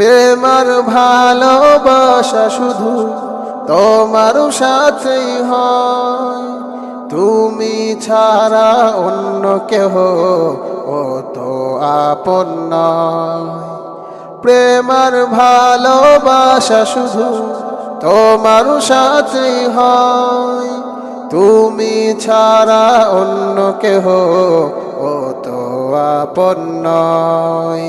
প্রেমার ভালোবাসা শুধু তোমার সাথেই হয়। তুমি ছাড়া অন্য কেহ ও তো আপন প্রেমার ভালোবাসা শুধু তোমার সাথেই হয়। তুমি ছাড়া অন্য কেহ ও তো আপন নয়।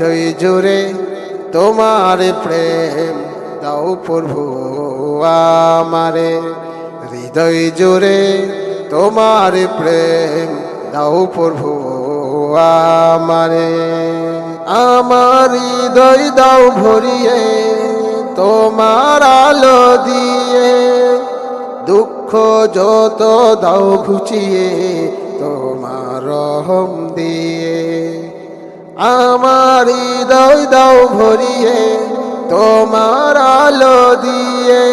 হৃদয় জুড়ে তোমার প্রেম দাও প্রভু আমারে। হৃদয় জুড়ে তোমার প্রেম দাও প্রভু আমারে। আমার হৃদয় দাও ভরিয়ে, তোমার আলো দিয়ে। দুঃখ যত দাও ঘুচিয়ে, তোমার রহম দিয়ে। আমার হৃদয় দাও ভরিয়ে, তোমার আলো দিয়ে।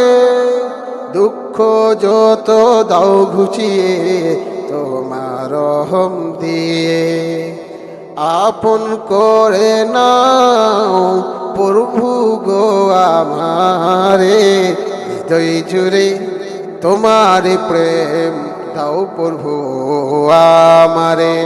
দুঃখ যত দাও ঘুচিয়ে, তোমার রহম দিয়ে। আপন করে নাও প্রভু গো আমারে, হৃদয় জুড়ে তোমার প্রেম দাও প্রভু আমারে।